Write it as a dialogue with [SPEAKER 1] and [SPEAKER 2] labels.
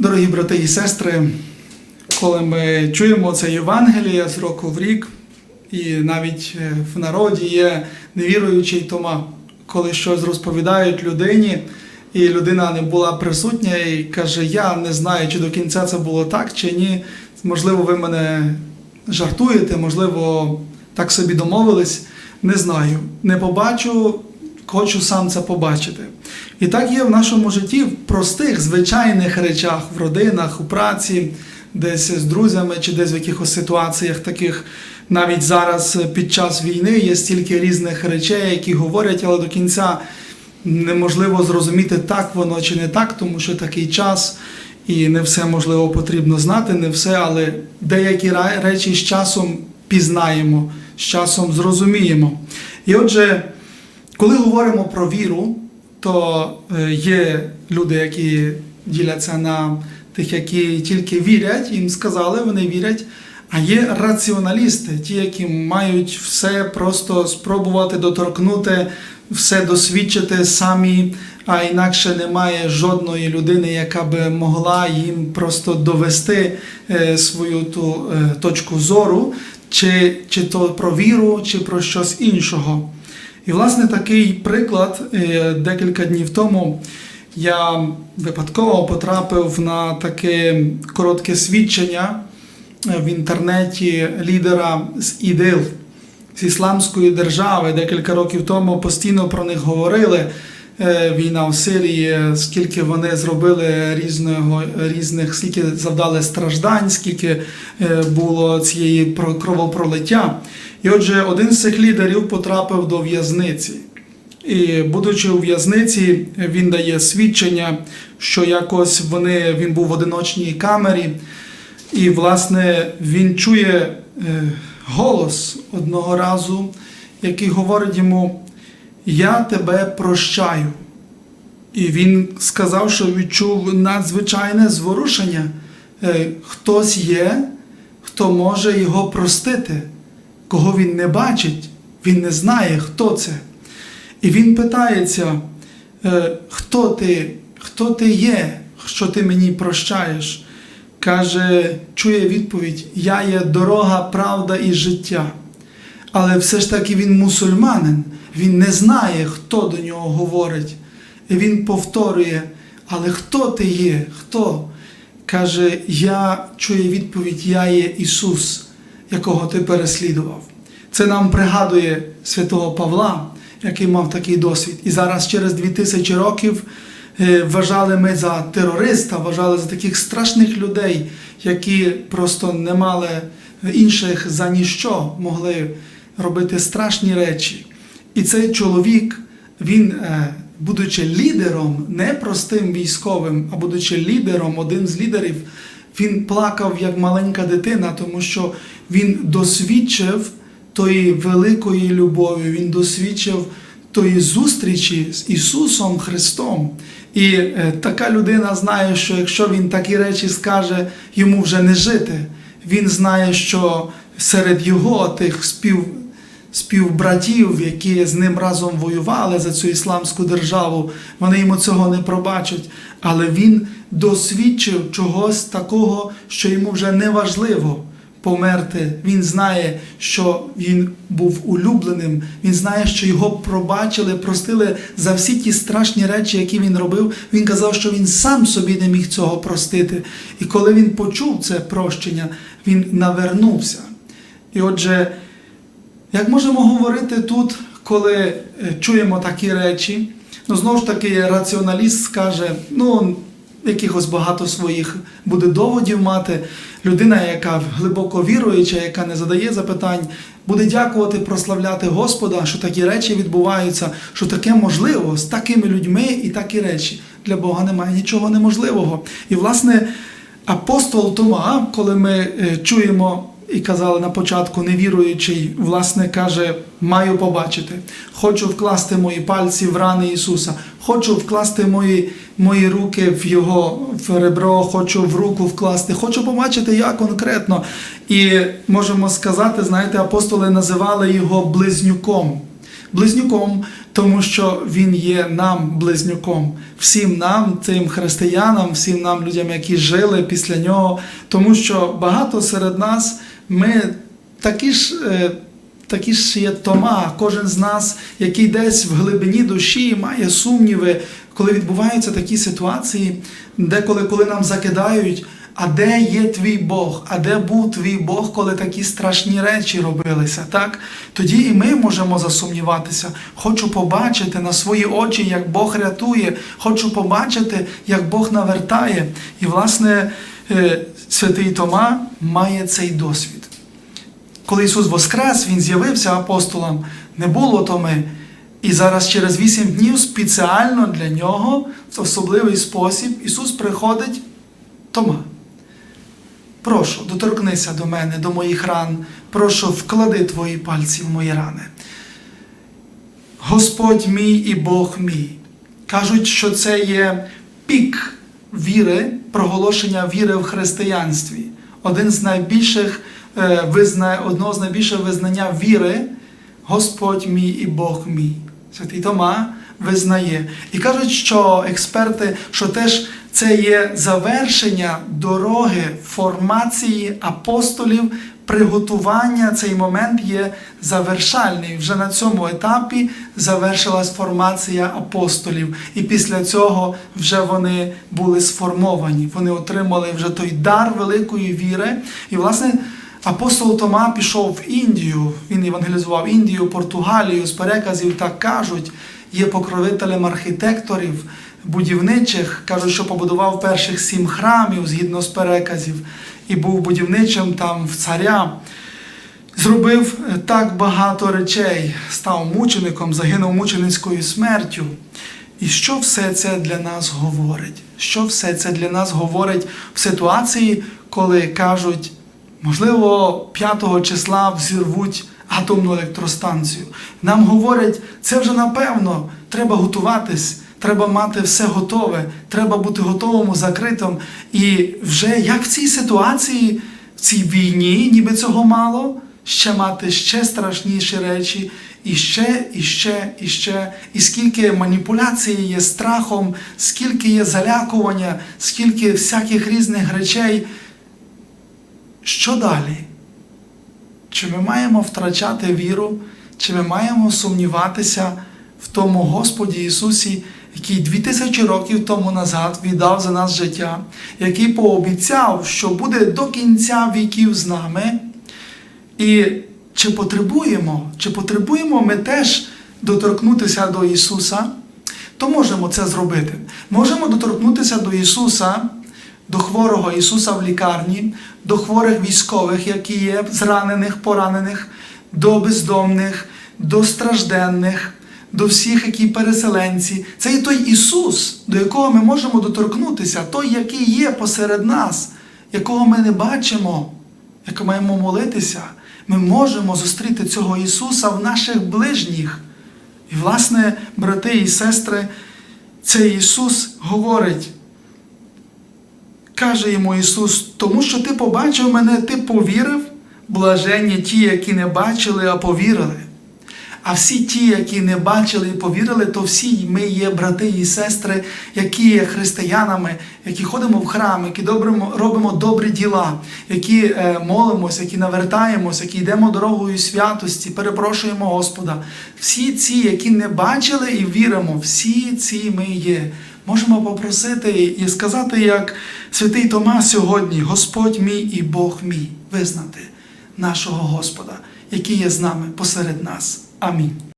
[SPEAKER 1] Дорогі брати і сестри, коли ми чуємо це Євангеліє з року в рік, і навіть е, в народі є невіруючий Тома, коли щось розповідають людині, і людина не була присутня і каже: Я не знаю, чи до кінця це було так, чи ні. Можливо, ви мене жартуєте, можливо, так собі домовились. Не знаю. Не побачу, хочу сам це побачити. І так є в нашому житті в простих, звичайних речах, в родинах, у праці, десь з друзями чи десь в якихось ситуаціях таких. Навіть зараз е, під час війни є стільки різних речей, які говорять, але до кінця неможливо зрозуміти, так воно чи не так, тому що такий час, і не все можливо потрібно знати, не все, але деякі речі з часом пізнаємо, з часом зрозуміємо. І отже, коли говоримо про віру, то е, є люди, які діляться на тих, які тільки вірять, їм сказали, вони вірять. А є раціоналісти, ті, які мають все просто спробувати доторкнути, все досвідчити самі, а інакше немає жодної людини, яка би могла їм просто довести е, свою ту е, точку зору, чи, чи то про віру, чи про щось іншого. І, власне, такий приклад е, декілька днів тому я випадково потрапив на таке коротке свідчення е, в інтернеті лідера з ІДИЛ, з Ісламської держави. Декілька років тому постійно про них говорили. Е, Війна в Сирії, скільки вони зробили різного, різних, скільки завдали страждань, скільки було цієї про- кровопролиття. І отже, один з цих лідерів потрапив до в'язниці. І будучи у в'язниці, він дає свідчення, що якось вони, він був в одиночній камері, і, власне, він чує е, голос одного разу, який говорить йому: Я тебе прощаю. І він сказав, що відчув надзвичайне зворушення. Е, Хтось є, хто може його простити, кого він не бачить, він не знає, хто це. І він питається, е, хто ти, хто ти є, що ти мені прощаєш. Каже, чує відповідь: Я є дорога, правда і життя. Але все ж таки він мусульманин, він не знає, хто до нього говорить. І він повторює: Але хто ти є? Хто? Каже, я чує відповідь, я є Ісус, якого ти переслідував. Це нам пригадує святого Павла, який мав такий досвід. І зараз, через 2000 років, е, вважали ми за терориста, вважали за таких страшних людей, які просто не мали інших за ніщо, могли робити страшні речі. І цей чоловік, він, е, будучи лідером, не простим військовим, а будучи лідером, один з лідерів, він плакав як маленька дитина, тому що він досвідчив тої великої любові, він досвідчив тої зустрічі з Ісусом Христом. І е, така людина знає, що якщо він такі речі скаже, йому вже не жити. Він знає, що серед його тих спів, співбратів, які з ним разом воювали за цю ісламську державу, вони йому цього не пробачать. Але він досвідчив чогось такого, що йому вже не важливо померти. Він знає, що він був улюбленим. Він знає, що його пробачили, простили за всі ті страшні речі, які він робив. Він казав, що він сам собі не міг цього простити. І коли він почув це прощення, він навернувся. І отже, як можемо говорити тут, коли е, чуємо такі речі, ну знову ж таки, раціоналіст скаже, ну, якихось багато своїх буде доводів мати. Людина, яка глибоко віруюча, яка не задає запитань, буде дякувати, прославляти Господа, що такі речі відбуваються, що таке можливо з такими людьми і такі речі. Для Бога немає нічого неможливого. І, власне, апостол Тома, коли ми е, чуємо і казали на початку, невіруючий, власне, каже: маю побачити, хочу вкласти мої пальці в рани Ісуса, хочу вкласти мої, мої руки в Його в ребро, хочу в руку вкласти, хочу побачити я конкретно. І можемо сказати, знаєте, апостоли називали його близнюком. близнюком, тому що він є нам близнюком, всім нам, цим християнам, всім нам людям, які жили після нього, тому що багато серед нас ми такі ж. е, Такі ж є Тома, кожен з нас, який десь в глибині душі має сумніви, коли відбуваються такі ситуації, деколи коли нам закидають, а де є твій Бог? А де був твій Бог, коли такі страшні речі робилися? Так? Тоді і ми можемо засумніватися. Хочу побачити на свої очі, як Бог рятує, хочу побачити, як Бог навертає. І, власне, е, святий Тома має цей досвід. Коли Ісус воскрес, Він з'явився апостолам, не було Томи. І зараз через вісім днів спеціально для нього, в особливий спосіб, Ісус приходить Тома. Прошу, доторкнися до мене, до моїх ран. Прошу, вклади твої пальці в мої рани. Господь мій і Бог мій. Кажуть, що це є пік віри, проголошення віри в християнстві. Один з найбільших. Одного з найбільших визнання віри Господь мій і Бог мій. Святий Тома визнає. І кажуть, що експерти, що теж це є завершення дороги формації апостолів, приготування. Цей момент є завершальний. Вже на цьому етапі завершилась формація апостолів. І після цього вже вони були сформовані. Вони отримали вже той дар великої віри. І, власне, Апостол Тома пішов в Індію, він евангелізував Індію, Португалію з переказів, так кажуть, є покровителем архітекторів, будівничих, кажуть, що побудував перших сім храмів згідно з переказів, і був будівничим там в царя. Зробив так багато речей, став мучеником, загинув мученицькою смертю. І що все це для нас говорить? Що все це для нас говорить в ситуації, коли кажуть, можливо, 5 числа взірвуть атомну електростанцію. Нам говорять, це вже напевно, треба готуватись, треба мати все готове, треба бути готовим, закритим. І вже як в цій ситуації, в цій війні, ніби цього мало, ще мати ще страшніші речі, і ще, і ще, і ще, і скільки маніпуляції є страхом, скільки є залякування, скільки всяких різних речей. Що далі? Чи ми маємо втрачати віру, чи ми маємо сумніватися в тому Господі Ісусі, який 2000 років тому назад віддав за нас життя, який пообіцяв, що буде до кінця віків з нами? І чи потребуємо, чи потребуємо ми теж доторкнутися до Ісуса, то можемо це зробити. Можемо доторкнутися до Ісуса, до хворого Ісуса в лікарні, до хворих військових, які є, зранених, поранених, до бездомних, до стражденних, до всіх, які переселенці. Це є той Ісус, до якого ми можемо доторкнутися, той, який є посеред нас, якого ми не бачимо, як маємо молитися. Ми можемо зустріти цього Ісуса в наших ближніх. І, власне, брати і сестри, цей Ісус говорить, каже йому Ісус, тому що ти побачив мене, ти повірив, блаженні ті, які не бачили, а повірили. А всі ті, які не бачили і повірили, то всі ми є брати і сестри, які є християнами, які ходимо в храм, які добримо, робимо добрі діла, які е, молимося, які навертаємося, які йдемо дорогою святості, перепрошуємо Господа. Всі ці, які не бачили і віримо, всі ці ми є. Можемо попросити і сказати, як святий Тома сьогодні, Господь мій і Бог мій, визнати нашого Господа, який є з нами посеред нас. Амінь.